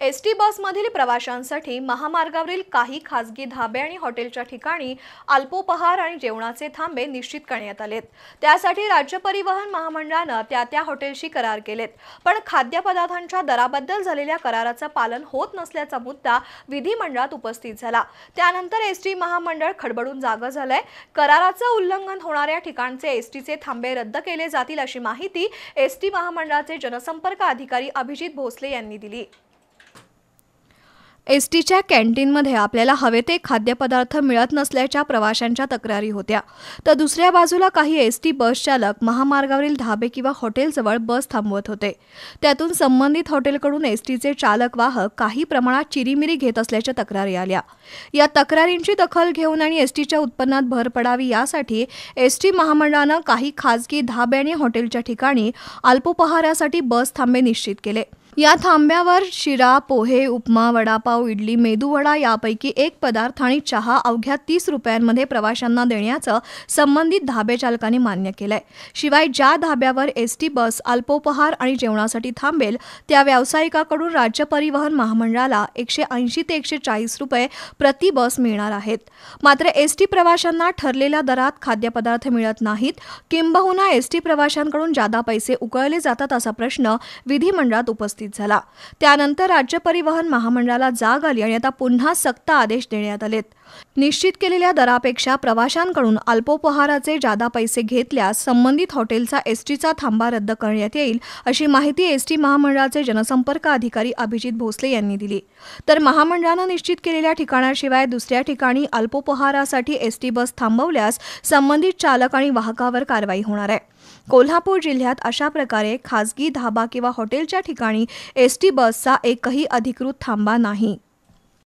S T बसमधील प्रवाशांसाठी महामार्गावरील काही खासगी धाबे आणि हॉटेलच्या ठिकाणी अल्पोपहार आणि जेवणाचे थांबे निश्चित करण्यात आलेत. त्यासाठी राज्य परिवहन महामंडळानं त्या त्या हॉटेलशी करार केलेत. पण खाद्यपदार्थांच्या दराबद्दल झालेल्या कराराचं पालन होत नसल्याचा मुद्दा विधिमंडळात उपस्थित झाला. त्यानंतर एस टी महामंडळ खडबडून जागं झालंय. कराराचं उल्लंघन होणाऱ्या ठिकाणचे एस टीचे थांबे रद्द केले जातील अशी माहिती एस टी महामंडळाचे जनसंपर्क अधिकारी अभिजित भोसले यांनी दिली. एस टीच्या कॅन्टीनमध्ये आपल्याला हवे ते खाद्यपदार्थ मिळत नसल्याच्या प्रवाशांच्या तक्रारी होत्या. तर दुसऱ्या बाजूला काही एस टी बस चालक महामार्गावरील धाबे किंवा हॉटेलजवळ बस थांबवत होते. त्यातून संबंधित हॉटेलकडून एस टीचे चालक वाहक काही प्रमाणात चिरीमिरी घेत असल्याच्या तक्रारी आल्या. या तक्रारींची दखल घेऊन आणि एस टीच्या उत्पन्नात भर पडावी यासाठी एस टी महामंडळानं काही खाजगी धाबे आणि हॉटेलच्या ठिकाणी अल्पोपहारासाठी बस थांबे निश्चित केले. या थांब्यावर शिरा पोहे उपमा वडापाव इडली मेदूवडा यापैकी एक पदार्थ आणि चहा अवघ्या तीस रुपयांमध्ये प्रवाशांना देण्याचं संबंधित धाबेचालकांनी मान्य केलंय. शिवाय ज्या धाब्यावर एस टी बस अल्पोपहार आणि जेवणासाठी थांबेल त्या व्यावसायिकाकडून राज्य परिवहन महामंडळाला एकशे ऐंशी ते एकशे चाळीस रुपये प्रति बस मिळणार आहेत. मात्र एस टी प्रवाशांना ठरलेल्या दरात खाद्यपदार्थ मिळत नाहीत. किंबहुना एस टी प्रवाशांकडून जादा पैसे उकळले जातात असा प्रश्न विधिमंडळात उपस्थित झाला. त्यानंतर राज्य परिवहन महामंडळाला जाग आली आणि आता पुन्हा सक्त आदेश देण्यात आलेत. निश्चित केलेल्या दरापेक्षा प्रवाशांकडून अल्पोपहाराचे जादा पैसे घेतल्यास संबंधित हॉटेलचा एसटीचा थांबा रद्द करण्यात येईल अशी माहिती एसटी महामंडळाचे जनसंपर्क अधिकारी अभिजित भोसले यांनी दिली. तर महामंडळानं निश्चित केलेल्या ठिकाणाशिवाय दुसऱ्या ठिकाणी अल्पोपहारासाठी एसटी बस थांबवल्यास संबंधित चालक आणि वाहकावर कारवाई होणार आहे. कोल्हापूर जिल्ह्यात अशा प्रकारे खासगी धाबा किंवा हॉटेलच्या ठिकाणी एस टी बसचा एकही अधिकृत थांबा नाही.